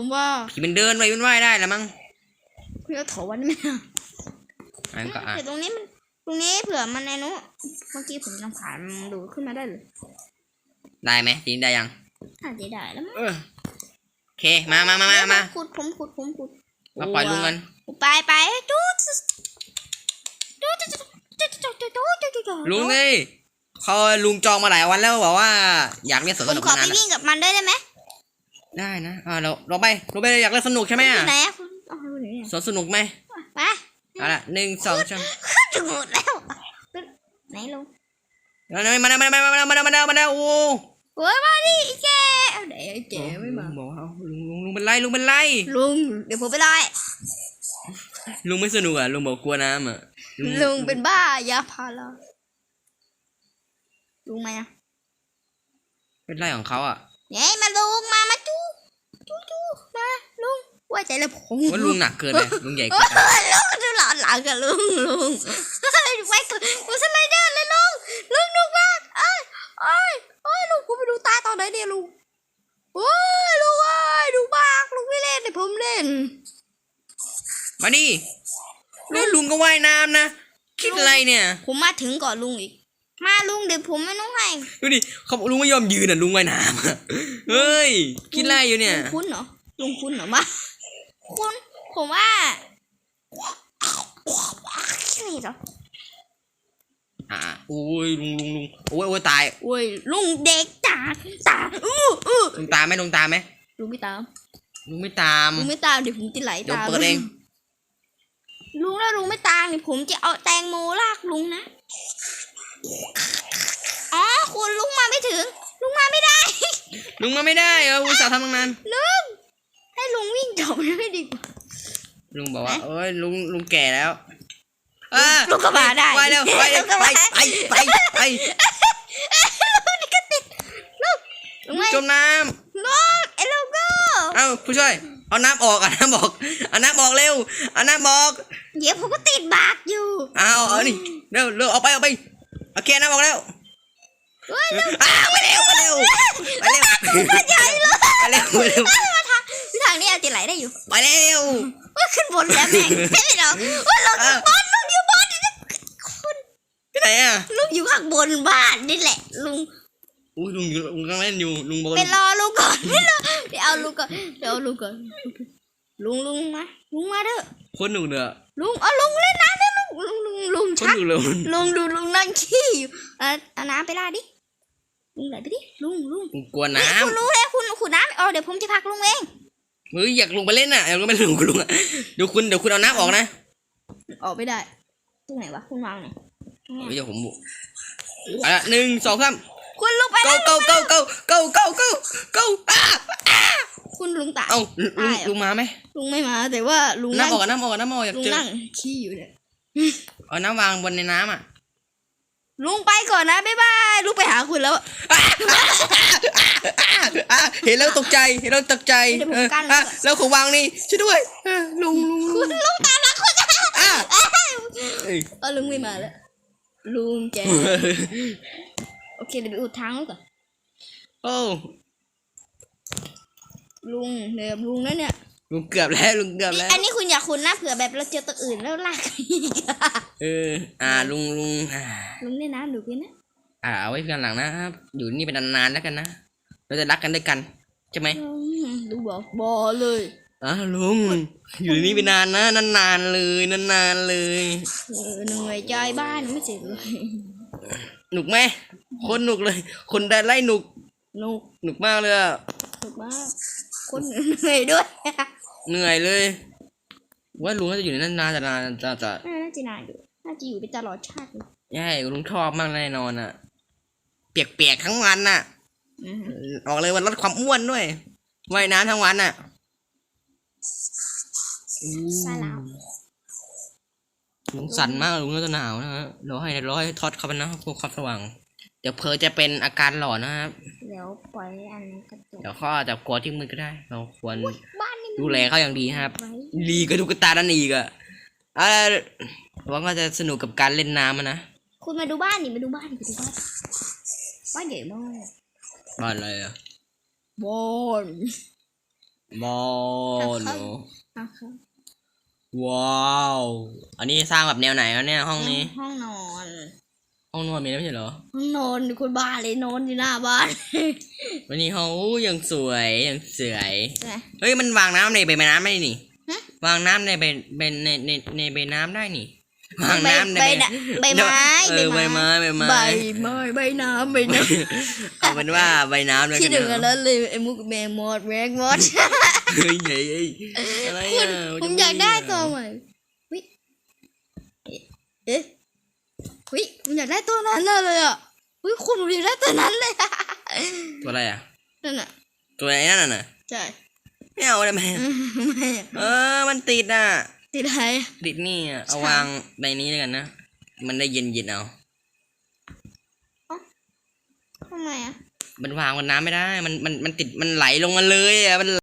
ผมว่าผีมันเดินไปมันว่ายได้แล้วมั้งคุณเอาถอวันไหมอะอันก็อะแต่ตรงนี้มันตรงนี้เผื่อมันในนู้นเมื่อกี้ผมลองผ่านมันดูขึ้นมาได้เลยได้ไหมทีนี้ได้ยังอาจจะได้แล้วมั้งเออโอเคมามามามามาขุดผมขุดผมขุดมาปล่อยลุงกันไปไปดูดดูดดูดดูดดูดดูดดูดดูดดูดลุงเอ้ยเขาลุงจองมาหลายวันแล้วบอกว่า อยากเล่นสวนผสมนุกขอนาไปนอะวิ่งกับมันได้ไหม ได้นะ อ่าเราเราไปเราไปอยากเล่นสนุกใช่ไหมออะยู่ไหนอะคุณเอาอยู่ไหนเนี่ยสวนสนุกไหมไปเอาละหนึ่งสองสามถึงหมดแล้วไหนลงมาแล้วมาแล้วมาแล้วมาแล้วมาแล้วมาแล้วมาแล้วโอ้โอ้ยมาดิไอ้แกเอาไหนไอ้แกไม่มาบอกว่าเอาลุงลุงลุงเป็นไรลุงเป็นไรลุงเดี๋ยวผมไปลอยลุงไม่สนุกอะลุงบอกกลัวน้ำอะลุงเป็นบ้ายาพาราลุงไหมอะเป็นไรของเขาอะเฮ้ยมาลุงมามาจู้จู้จู้มาลุงไว่าใจเลยผมว่าลุงหนักเกินเลยลุงใหญ่เอเกินไปอลุงดูหลอนหลังกับลุงลุงเฮ้ยไว้กูกูสไลเดอร์เลยลุงลุงดูมากเอ้ยเอ้ยเอ้ยลุงกูไปดูตายตอนไหนเนี่ยลุงโอ้ยลุงเอ้ยดูมากลุงไม่เล่นแต่ผมเล่น มาดิแล้วลุงก็ว่ายน้ำนะคิดอะไรเนี่ย ผมมาถึงก่อนลุงอีก มาลุงเดี๋ยวผมไม่ต้องให้ดูดิเขาลุงไม่ยอมยืนอะลุงว่ายน้ำอะเฮ้ยคิดอะไรอยู่เนี่ยลุงคุ้นเหรอลุงคุ้นเหรอมา คุ้นผมว่านี่เหรออ่าโอ้ยลุงลุงลุงโอ้ยโอ้ยตายโอ้ยลุงเด็กตาตาอู้อู้ลุงตามไหมลุงตามไหมลุงไม่ตามลุงไม่ตามลุงไม่ตามเดี๋ยวผมจะไหลเดี๋ยวตามเปิดเองลุงแล้วลุงไม่ตามเนี่ยผมจะเอาแตงโมลากลุงนะอ๋อคุณลุงมาไม่ถึง ลุงมาไม่ได้ ลุงมาไม่ได้เอออุตส่าห์ทำตั้งนาน ลุงบอกว่าเอ้ยลุงลุงแก่แล้วอ่าลุงก็มาได้ไปเร็วไปเร็วลุงก็ไปมาไปไปไปลุงไม่จมน้ลุงไอ้ลุงก็ำเอ้าผู้ช่วยเอาน้ำออกเอาน้ำออกเอาน้ำออกเร็วเอาน้ำออกเดี๋ยวผมก็ติดบากอยู่เอาเอานี่เร็วเร็วเอาไปเอาไปโอเคน้ำออกแล้วเฮ้ยลุงอ้าวไปเร็วไปเร็วไปเร็วไปเร็วไปเร็วไปเร็วมาทางทางนี้อาจจะไหลได้อยู่ไปเร็วว่า ขึ้นบนแล้วแม่งไม่หรอกว่าลุงอยู่บนลุงอยู่บนนี่นะคุณที่ไหนอะลุงอยู่ข้างบนบ้านนี่แหละลุงอุ้ยลุงอยู่ลุงกำลังเล่นอยู่ลุงบนไปรอลุงก่อนไม่รอเดี๋ยวเอาลุงก่อนเดี๋ยวเอาลุงก่อนลุงลุงมาลุงมาเด้อคนหนูเนอะลุงเอาลุงเล่นน้ำเด้อลุงลุงลุงลุงคนชักหนูเลยลุงดูลุงนั่งขี้อยู่เอาเอาน้ำไปราดดิลุงไหลไปดิลุงลุงกลัวน้คุณรู้แล้วคุณขุดน้ำเอาเดี๋ยวผมจะพักลุงเองำ เฮ้ยอยากลงไปเล่นอะอยากลงไปเล่นกับลุงอะเดี๋ยวคุณเดี๋ยวคุณเอาน้ำออกนะออกไม่ได้ตรงไหนวะคุณวางไหนเดี๋ยวผมบุกเอาละหนึ่งสองสามคุณลุงไป go แล้ว go go go go go go go อ้าคุณลุงตาย เอ้าลุงตายเหรอ ลุงมาไหมลุงไม่มา แต่ว่าลุงนั่งน้ำออกอะน้ำออกอะน้ำออกอยากลุงเจอนั่งขี้อยู่เนี่ยเอาน้ำวางบนในน้ำอะ ลุงไปก่อนนะบ๊ายบายลุงไปหาคุณแล้วอะเห็นแล้วตกใจ เห็นแล้วตกใจเดี๋ยวผมเออกั้นไว้อะก่อนแล้วของวางนี่ช่วยด้วยเออลุงลุงคุณลุงตามหลังคุณจะอะเอ้ยเออลุงไม่มาแล้วลุงแกโอเคเดี๋ยวไปอุดทางแล้วก่อนโอ้ลุงเดี๋ยวลุงนั่นเนี่ย ลุงเกือบแล้วลุงเกือบแล้ว อันนี้คุณอยากคุณนะเผื่อแบบเราเจอตัวอื่นแล้วลากอีกอะเออ อ่าลุงลุงอ่าลุงเนี่ยนะดูพี่นะอ่าเอาไว้เพื่อนหลังนะครับ อยู่นี่เป็นนานๆแล้วกันนะ เราจะรักกันด้วยกันใช่ไหมอืมลุงบอกบอเลยอ่าลุง อยู่นี่เป็นนานนะนานๆเลยนานๆเลยเออเหนื่อยใจบ้านไม่เสร็จเลยหนุกไหมคนหนุกเลย คนได้ไล่หนุกนุกหนุกมากเลยอะนุกมากคนเหนื่อยด้วย เหนื่อยเลย ว่าลุงน่าจะอยู่ในนั้นนานจะนานจะจะน่าจะนานอยู่ น่าจะอยู่ไปตลอดชาติเลยใช่ลุงชอบมากแน่นอนอะ เปียกๆทั้งวันน่ะอือฮึออกเลยวันลดความอ้วนด้วยว่ายน้ำทั้งวันน่ะซาลาวลุงสั่นมากลุงน่าจะหนาวนะฮะรอให้รอให้ทอดเข้าไปนะพวกความสว่าง เดี๋ยวเพอจะเป็นอาการหลอนนะครับ เดี๋ยวปล่อยให้อันกระจกเดี๋ยวเขาอาจจะกลัวที่มือก็ได้ เราควรบ้านนี่มัน ดูแลเขาอย่างดีครับไว้ดีก็ดูกระตาดันอีกอะอ่าหวังว่าจะสนุกกับการเล่นน้ำอะนะคุณมาดูบ้านนี่มาดูบ้านมาดูบ้านบ้านใหญ่มากบ้านอะไรอะบ้านโมโนอะครับว้าว อันนี้สร้างแบบแนวไหนวะเนี่ยห้องนี้ ห้องนอน ห้องนอนมีแล้วไม่ใช่เหรอ ห้องนอนคุณบ้าเลยนอนอยู่หน้าบ้านวันนี้ห้องอู้ยังสวยยังสวยใช่ไหมเฮ้ยมันวางน้ำในใบน้ำได้นี่ฮะ วางน้ำในใบในในในในใบน้ำได้นี่วางน้ำในใบน่ะใบไม้เออใบไม้ใบไม้ใบไม้ใบน้ำใบน้เอาเป็นว่าใบน้ำเลยำที่หนึ่งอันนะนั้นเลยไอ้มุกแมงมอดแมงมอดเฮ้ยเฮ้ยเฮ้ยอะไรคุณอะผมอยากได้ตัวใหม่วิเอ๊ะ วิผมอยากได้ตัวนั้นเลยอะวิคุณผมอยากได้ตัวนั้นเลยอะตัวอะไรอะนั่นน่ะตัวไหนนั่นน่ะใช่ไม่เอาได้ไหมไม่อะเออ มันติดอะ ติดอะไรติดนี่อะเอาใช่วางในนี้แล้วกันนะ มันได้เย็นเย็นๆเอาทำไมอะมันวางบนน้ำไม่ได้ มันมันมันติดมันไหลลงมาเลยอะมัน